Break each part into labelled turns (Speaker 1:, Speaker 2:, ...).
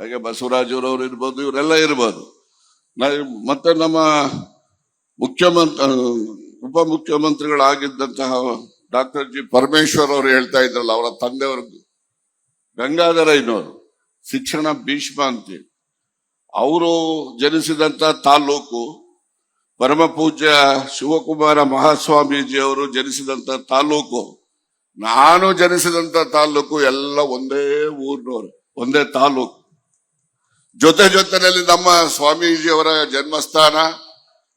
Speaker 1: ಹಾಗೆ ಬಸವರಾಜರವರು ಇರ್ಬೋದು, ಇವರೆಲ್ಲ ಇರ್ಬೋದು. ಮತ್ತೆ ನಮ್ಮ ಮುಖ್ಯಮಂತ್ರಿ ಉಪಮುಖ್ಯಮಂತ್ರಿಗಳಾಗಿದ್ದಂತಹ ಡಾಕ್ಟರ್ ಜಿ ಪರಮೇಶ್ವರ್ ಅವರು ಹೇಳ್ತಾ ಇದ್ರಲ್ಲ, ಅವರ ತಂದೆಯವರು ಗಂಗಾಧರಯ್ಯನವರು ಶಿಕ್ಷಣ ಭೀಷ್ಮ ಅಂತೇಳಿ ಅವರು ಜನಿಸಿದಂತ ತಾಲೂಕು ಪರಮ ಪೂಜ್ಯ ಶಿವಕುಮಾರ ಮಹಾಸ್ವಾಮೀಜಿ ಅವರು ಜನಿಸಿದಂತ ತಾಲೂಕು ನಾನು ಜನಿಸಿದಂತ ತಾಲೂಕು ಎಲ್ಲ ಒಂದೇ ಊರಿನವರು, ಒಂದೇ ತಾಲೂಕು ಜೊತೆ ಜೊತೆಯಲ್ಲಿ ನಮ್ಮ ಸ್ವಾಮೀಜಿಯವರ ಜನ್ಮಸ್ಥಾನ,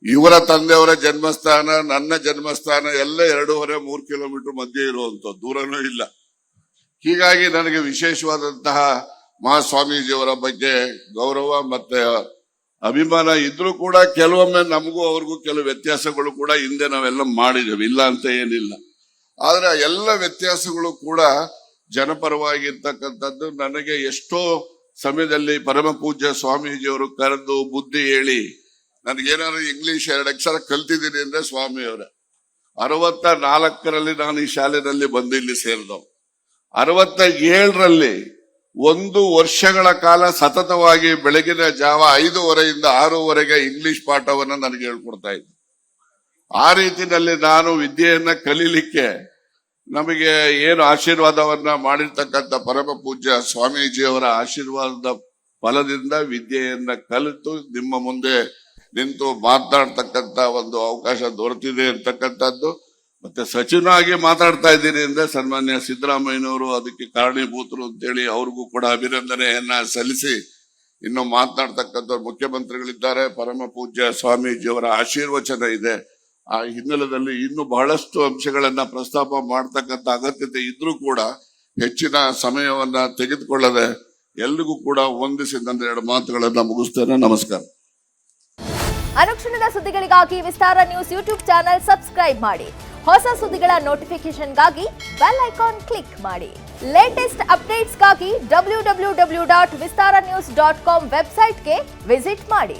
Speaker 1: ಇವರ ತಂದೆಯವರ ಜನ್ಮಸ್ಥಾನ, ನನ್ನ ಜನ್ಮಸ್ಥಾನ ಎಲ್ಲ ಎರಡೂವರೆ ಮೂರು ಕಿಲೋಮೀಟರ್ ಮಧ್ಯೆ ಇರುವಂತ ದೂರನೂ ಇಲ್ಲ. ಹೀಗಾಗಿ ನನಗೆ ವಿಶೇಷವಾದಂತಹ ಮಹಾಸ್ವಾಮೀಜಿಯವರ ಬಗ್ಗೆ ಗೌರವ ಮತ್ತೆ ಅಭಿಮಾನ ಇದ್ರೂ ಕೂಡ ಕೆಲವೊಮ್ಮೆ ನಮಗೂ ಅವ್ರಿಗೂ ಕೆಲವು ವ್ಯತ್ಯಾಸಗಳು ಕೂಡ ಹಿಂದೆ ನಾವೆಲ್ಲ ಮಾಡಿದ್ದೇವೆ ಇಲ್ಲ ಅಂತ ಏನಿಲ್ಲ. ಆದ್ರೆ ಎಲ್ಲ ವ್ಯತ್ಯಾಸಗಳು ಕೂಡ ಜನಪರವಾಗಿರ್ತಕ್ಕಂಥದ್ದು ನನಗೆ ಎಷ್ಟೋ ಸಮಯದಲ್ಲಿ ಪರಮ ಪೂಜ್ಯ ಸ್ವಾಮೀಜಿಯವರು ಕರೆದು ಬುದ್ಧಿ ಹೇಳಿ, ನನಗೇನಾದ್ರು ಇಂಗ್ಲಿಷ್ ಎರಡು ಅಕ್ಷರ ಕಲ್ತಿದ್ದೀನಿ ಅಂದ್ರೆ ಸ್ವಾಮಿಯವರ. ಅರವತ್ತ ನಾಲ್ಕರಲ್ಲಿ ನಾನು ಈ ಶಾಲೆನಲ್ಲಿ ಬಂದು ಇಲ್ಲಿ ಸೇರಿದವು ಅರವತ್ತ ಏಳರಲ್ಲಿ ಒಂದು ವರ್ಷಗಳ ಕಾಲ ಸತತವಾಗಿ ಬೆಳಗಿನ ಜಾವ ಐದೂವರೆಯಿಂದ ಆರೂವರೆಗೆ ಇಂಗ್ಲಿಷ್ ಪಾಠವನ್ನ ನನಗೆ ಹೇಳ್ಕೊಡ್ತಾ ಇದ್ದೆ. ಆ ರೀತಿಯಲ್ಲಿ ನಾನು ವಿದ್ಯೆಯನ್ನ ಕಲೀಲಿಕ್ಕೆ ನಮಗೆ ಏನು ಆಶೀರ್ವಾದವನ್ನ ಮಾಡಿರ್ತಕ್ಕಂಥ ಪರಮ ಪೂಜ್ಯ ಸ್ವಾಮೀಜಿಯವರ ಆಶೀರ್ವಾದದ ಫಲದಿಂದ ವಿದ್ಯೆಯನ್ನ ಕಲಿತು ನಿಮ್ಮ ಮುಂದೆ ನಿಂತು ಮಾತಾಡ್ತಕ್ಕಂತ ಒಂದು ಅವಕಾಶ ದೊರೆತಿದೆ ಅಂತಕ್ಕಂಥದ್ದು. ಮತ್ತೆ ಸಚಿವನಾಗಿ ಮಾತಾಡ್ತಾ ಇದ್ದೀನಿ ಅಂದ್ರೆ ಸನ್ಮಾನ್ಯ ಸಿದ್ದರಾಮಯ್ಯನವರು ಅದಕ್ಕೆ ಕಾರಣೀಭೂತರು ಅಂತೇಳಿ ಅವ್ರಿಗೂ ಕೂಡ ಅಭಿನಂದನೆಯನ್ನ ಸಲ್ಲಿಸಿ ಇನ್ನು ಮಾತನಾಡ್ತಕ್ಕಂಥ ಮುಖ್ಯಮಂತ್ರಿಗಳಿದ್ದಾರೆ. ಪರಮ ಪೂಜ್ಯ ಸ್ವಾಮೀಜಿಯವರ ಆಶೀರ್ವಚನ ಇದೆ. ಆ ಹಿನ್ನೆಲೆಯಲ್ಲಿ ಇನ್ನು ಬಹಳಷ್ಟು ಅಂಶಗಳನ್ನ ಪ್ರಸ್ತಾಪ ಮಾಡ್ತಕ್ಕಂಥ ಅಗತ್ಯತೆ ಇದ್ರೂ ಕೂಡ ಹೆಚ್ಚಿನ ಸಮಯವನ್ನ ತೆಗೆದುಕೊಳ್ಳದೆ ಎಲ್ರಿಗೂ ಕೂಡ ವಂದಿಸಿ ಎರಡು ಮಾತುಗಳನ್ನ ಮುಗಿಸ್ತೇನೆ. ನಮಸ್ಕಾರ.
Speaker 2: ಅನುಕ್ಷಣದ ಸುದ್ದಿಗಳಿಗಾಗಿ Vistara news YouTube channel subscribe ಮಾಡಿ. ಹೊಸ ಸುದ್ದಿಗಳ ನೋಟಿಫಿಕೇಶನ್ಗಾಗಿ ಬೆಲ್ ಐಕಾನ್ ಕ್ಲಿಕ್ ಮಾಡಿ. Latest ಅಪ್ಡೇಟ್ಸ್ಗಾಗಿ W W W dot Vistara news dot com ವೆಬ್ಸೈಟ್ಗೆ ವಿಸಿಟ್ ಮಾಡಿ.